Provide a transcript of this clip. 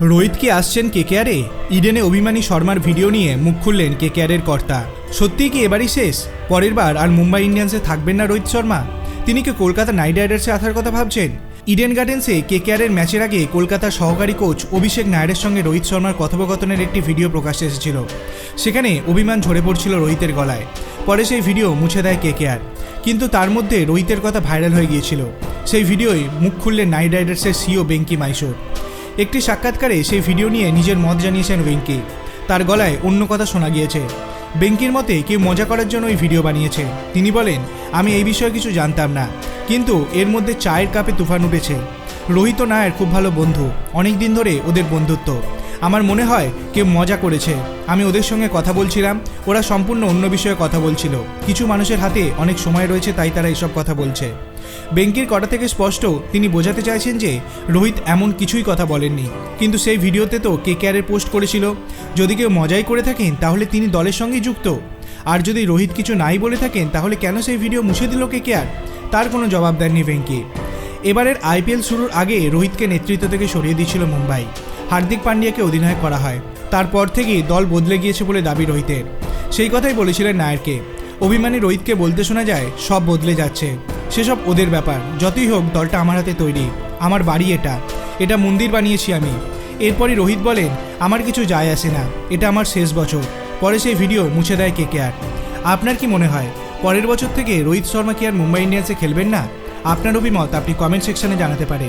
রোহিত কি আসছেন কেকেআরে? ইডেনে অভিমানী শর্মার ভিডিও নিয়ে মুখ খুললেন কেকেআরের কর্তা। সত্যিই কি এবারই শেষ? পরের বার আর মুম্বাই ইন্ডিয়ান্সে থাকবেন না রোহিত শর্মা? তিনি কি কলকাতা নাইট রাইডার্সে আসার কথা ভাবছেন? ইডেন গার্ডেন্সে কেকেআরের ম্যাচের আগে কলকাতার সহকারী কোচ অভিষেক নায়ারের সঙ্গে রোহিত শর্মার কথোপকথনের একটি ভিডিও প্রকাশ্যে এসেছিল। সেখানে অভিমান ঝরে পড়ছিল রোহিতের গলায়। পরে সেই ভিডিও মুছে দেয় কেকেআর। কিন্তু তার মধ্যে রোহিতের কথা ভাইরাল হয়ে গিয়েছিল। সেই ভিডিওয় মুখ খুললেন নাইট রাইডার্সের সিও বেঙ্কি মাইশোর। একটি সাক্ষাৎকারে সেই ভিডিও নিয়ে নিজের মত জানিয়েছেন বেঙ্কি তার গলায় অন্য কথা শোনা গিয়েছে। বেঙ্কির মতে কেউ মজা করার জন্য ওই ভিডিও বানিয়েছে। তিনি বলেন, আমি এই বিষয়ে কিছু জানতাম না। কিন্তু এর মধ্যে চায়ের কাপে তুফান উঠেছে। রোহিত নায়ের খুব ভালো বন্ধু। অনেক দিন ধরে ওদের বন্ধুত্ব। আমার মনে হয় কেউ মজা করেছে। আমি ওদের সঙ্গে কথা বলছিলাম, ওরা সম্পূর্ণ অন্য বিষয়ে কথা বলছিল। কিছু মানুষের হাতে অনেক সময় রয়েছে, তাই তারা এসব কথা বলছে। বেঙ্কির কটা থেকে স্পষ্ট, তিনি বোঝাতে চাইছেন যে, রোহিত এমন কিছুই কথা বলেননি। কিন্তু সেই ভিডিওতে তো কে কেয়ারের পোস্ট করেছিল, যদি কেউ মজাই করে থাকেন, তাহলে তিনি দলের সঙ্গেই যুক্ত। আর যদি রোহিত কিছু নাই বলে থাকেন, তাহলে কেন সেই ভিডিও মুছে দিল কে কেয়ার তার কোনো জবাব দেননি বেঙ্কি। এবারের আইপিএল শুরুর আগে রোহিতকে নেতৃত্ব থেকে সরিয়ে দিয়েছিল মুম্বাই। হার্দিক পান্ডিয়াকে অধিনায়ক করা হয়। তারপর থেকেই দল বদলে গিয়েছে বলে দাবি রোহিতের। সেই কথাই বলেছিলেন নায়ারকে। অভিমানী রোহিতকে বলতে শোনা যায়, সব বদলে যাচ্ছে। সেসব ওদের ব্যাপার। যতই হোক, দলটা আমার হাতে তৈরি। আমার বাড়ি এটা। এটা মন্দির বানিয়েছি আমি। এরপরই রোহিত বলেন, আমার কিছু যায় আসে না। এটা আমার শেষ বছর। পরে সেই ভিডিও মুছে দেয় কে কে আর। আপনার কি মনে হয়, পরের বছর থেকে রোহিত শর্মা কি আর মুম্বাই ইন্ডিয়ান্সে খেলবেন না? আপনার অভিমত আপনি কমেন্ট সেকশনে জানাতে পারেন।